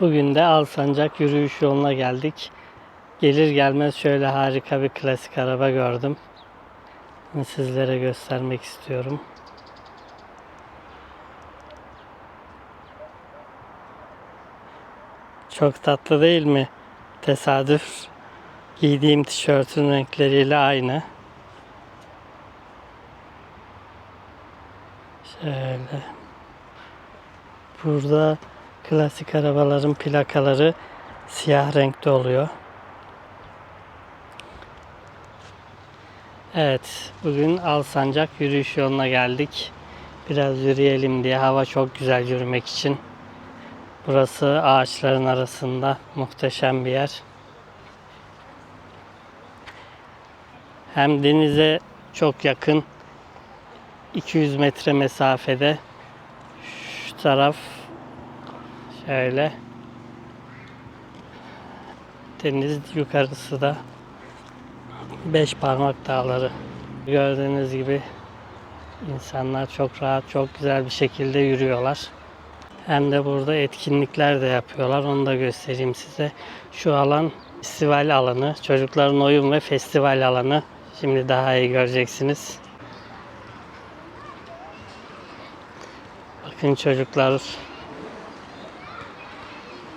Bugün de Alsancak yürüyüş yoluna geldik. Gelir gelmez şöyle harika bir klasik araba gördüm. Sizlere göstermek istiyorum. Çok tatlı değil mi? Tesadüf giydiğim tişörtün renkleriyle aynı. Şöyle. Burada klasik arabaların plakaları siyah renkte oluyor. Evet, bugün Alsancak yürüyüş yoluna geldik. Biraz yürüyelim diye hava çok güzel yürümek için. Burası ağaçların arasında muhteşem bir yer. Hem denize çok yakın 200 metre mesafede şu taraf şöyle. Deniz yukarısı da beş parmak dağları. Gördüğünüz gibi insanlar çok rahat çok güzel bir şekilde yürüyorlar. Hem de burada etkinlikler de yapıyorlar. Onu da göstereyim size. Şu alan festival alanı. Çocukların oyun ve festival alanı. Şimdi daha iyi göreceksiniz. Bakın çocuklar.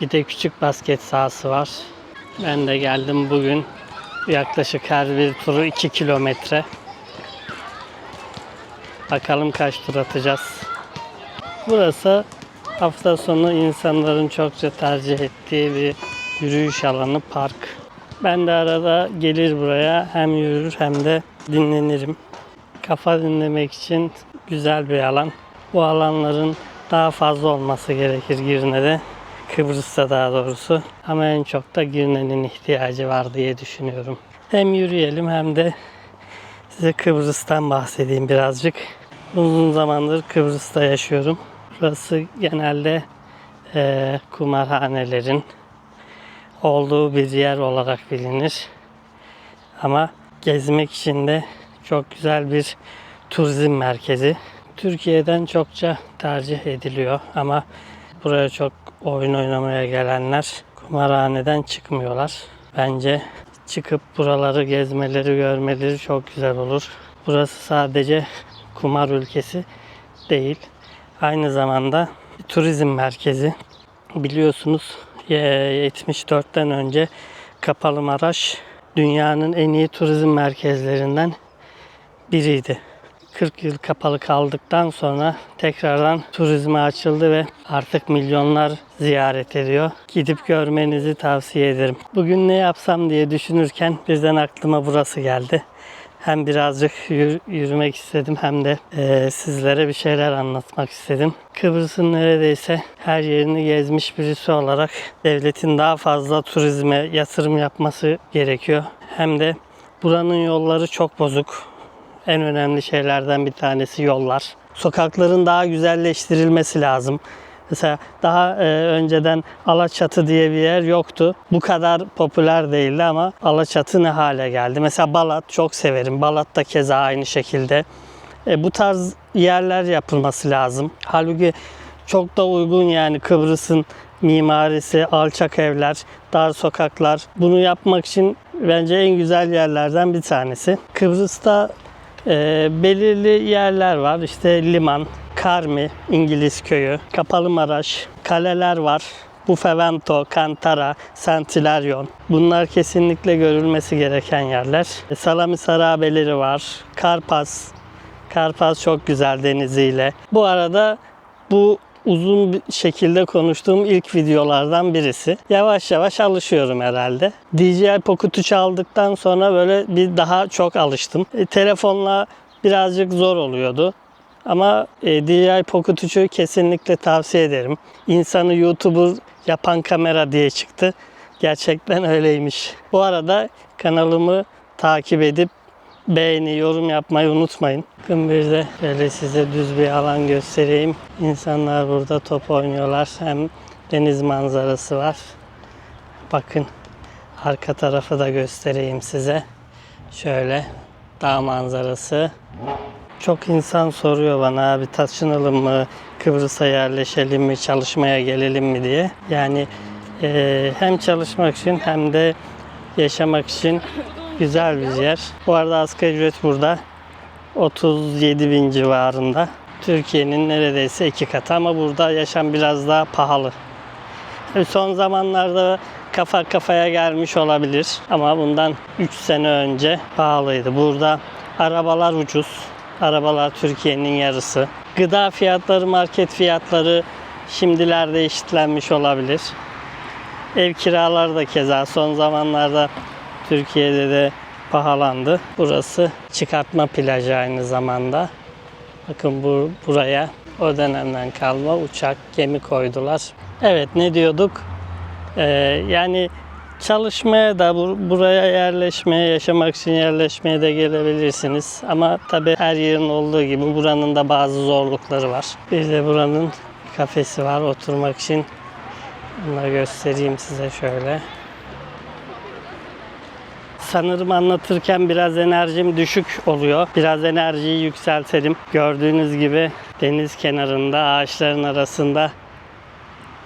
Bir de küçük basket sahası var. Ben de geldim bugün. Yaklaşık her bir turu 2 kilometre. Bakalım kaç tur atacağız. Burası hafta sonu insanların çokça tercih ettiği bir yürüyüş alanı, park. Ben de arada gelir buraya hem yürür hem de dinlenirim. Kafa dinlemek için güzel bir alan. Bu alanların daha fazla olması gerekir Girne'de. Kıbrıs'ta daha doğrusu. Ama en çok da Girne'nin ihtiyacı var diye düşünüyorum. Hem yürüyelim hem de size Kıbrıs'tan bahsedeyim birazcık. Uzun zamandır Kıbrıs'ta yaşıyorum. Burası genelde eee, kumarhanelerin olduğu bir yer olarak bilinir. Ama gezmek için de çok güzel bir turizm merkezi. Türkiye'den çokça tercih ediliyor ama buraya çok oyun oynamaya gelenler kumarhaneden çıkmıyorlar. Bence çıkıp buraları gezmeleri, görmeleri çok güzel olur. Burası sadece kumar ülkesi değil. Aynı zamanda turizm merkezi. Biliyorsunuz ye- 74'ten önce Kapalı Maraş dünyanın en iyi turizm merkezlerinden biriydi. 40 yıl kapalı kaldıktan sonra tekrardan turizme açıldı ve artık milyonlar ziyaret ediyor. Gidip görmenizi tavsiye ederim. Bugün ne yapsam diye düşünürken birden aklıma burası geldi. Hem birazcık yür- yürümek istedim hem de eee, sizlere bir şeyler anlatmak istedim. Kıbrıs'ın neredeyse her yerini gezmiş birisi olarak devletin daha fazla turizme yatırım yapması gerekiyor. Hem de buranın yolları çok bozuk. En önemli şeylerden bir tanesi yollar. Sokakların daha güzelleştirilmesi lazım. Mesela daha e, önceden Alaçatı diye bir yer yoktu. Bu kadar popüler değildi ama Alaçatı ne hale geldi. Mesela Balat çok severim. Balat da keza aynı şekilde. E, bu tarz yerler yapılması lazım. Halbuki çok da uygun yani Kıbrıs'ın mimarisi, alçak evler, dar sokaklar. Bunu yapmak için bence en güzel yerlerden bir tanesi. Kıbrıs'ta e, belirli yerler var. İşte liman, Karmi, İngiliz köyü, Kapalı Maraş, kaleler var. Bufevento, Kantara, Santilarion. Bunlar kesinlikle görülmesi gereken yerler. E, Salami Sarabeleri var. Karpas. Karpas çok güzel deniziyle. Bu arada bu uzun şekilde konuştuğum ilk videolardan birisi. Yavaş yavaş alışıyorum herhalde. DJI Pocket 3 aldıktan sonra böyle bir daha çok alıştım. E, telefonla birazcık zor oluyordu. Ama e, DJI Pocket 3'ü kesinlikle tavsiye ederim. İnsanı YouTuber yapan kamera diye çıktı. Gerçekten öyleymiş. Bu arada kanalımı takip edip beğeni, yorum yapmayı unutmayın. Bakın bir de böyle size düz bir alan göstereyim. İnsanlar burada top oynuyorlar. Hem deniz manzarası var. Bakın arka tarafı da göstereyim size. Şöyle dağ manzarası. Çok insan soruyor bana abi taşınalım mı, Kıbrıs'a yerleşelim mi, çalışmaya gelelim mi diye. Yani eee, hem çalışmak için hem de yaşamak için güzel bir yer. Bu arada asgari ücret burada 37 bin civarında. Türkiye'nin neredeyse iki katı ama burada yaşam biraz daha pahalı. Son zamanlarda kafa kafaya gelmiş olabilir ama bundan 3 sene önce pahalıydı. Burada arabalar ucuz. Arabalar Türkiye'nin yarısı. Gıda fiyatları, market fiyatları şimdilerde eşitlenmiş olabilir. Ev kiraları da keza son zamanlarda Türkiye'de de pahalandı. Burası çıkartma plajı aynı zamanda. Bakın bu buraya o dönemden kalma uçak, gemi koydular. Evet ne diyorduk? Ee, yani çalışmaya da bur- buraya yerleşmeye, yaşamak için yerleşmeye de gelebilirsiniz. Ama tabii her yerin olduğu gibi buranın da bazı zorlukları var. Bir de buranın kafesi var oturmak için. Bunu göstereyim size şöyle. Sanırım anlatırken biraz enerjim düşük oluyor. Biraz enerjiyi yükseltelim. Gördüğünüz gibi deniz kenarında ağaçların arasında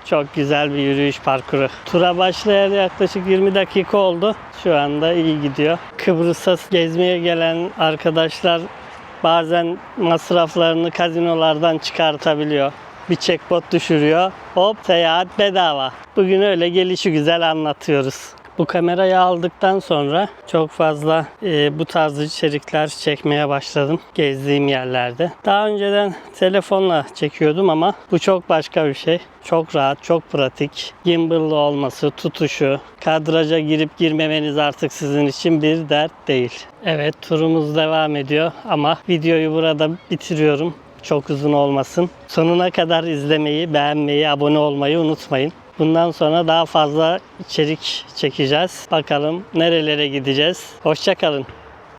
çok güzel bir yürüyüş parkuru. Tura başlayalı yaklaşık 20 dakika oldu. Şu anda iyi gidiyor. Kıbrıs'a gezmeye gelen arkadaşlar bazen masraflarını kazinolardan çıkartabiliyor. Bir checkpot düşürüyor. Hop seyahat bedava. Bugün öyle gelişi güzel anlatıyoruz. Bu kamerayı aldıktan sonra çok fazla e, bu tarz içerikler çekmeye başladım gezdiğim yerlerde. Daha önceden telefonla çekiyordum ama bu çok başka bir şey. Çok rahat, çok pratik. Gimbal'lı olması, tutuşu, kadraja girip girmemeniz artık sizin için bir dert değil. Evet turumuz devam ediyor ama videoyu burada bitiriyorum. Çok uzun olmasın. Sonuna kadar izlemeyi, beğenmeyi, abone olmayı unutmayın. Bundan sonra daha fazla içerik çekeceğiz. Bakalım nerelere gideceğiz. Hoşçakalın.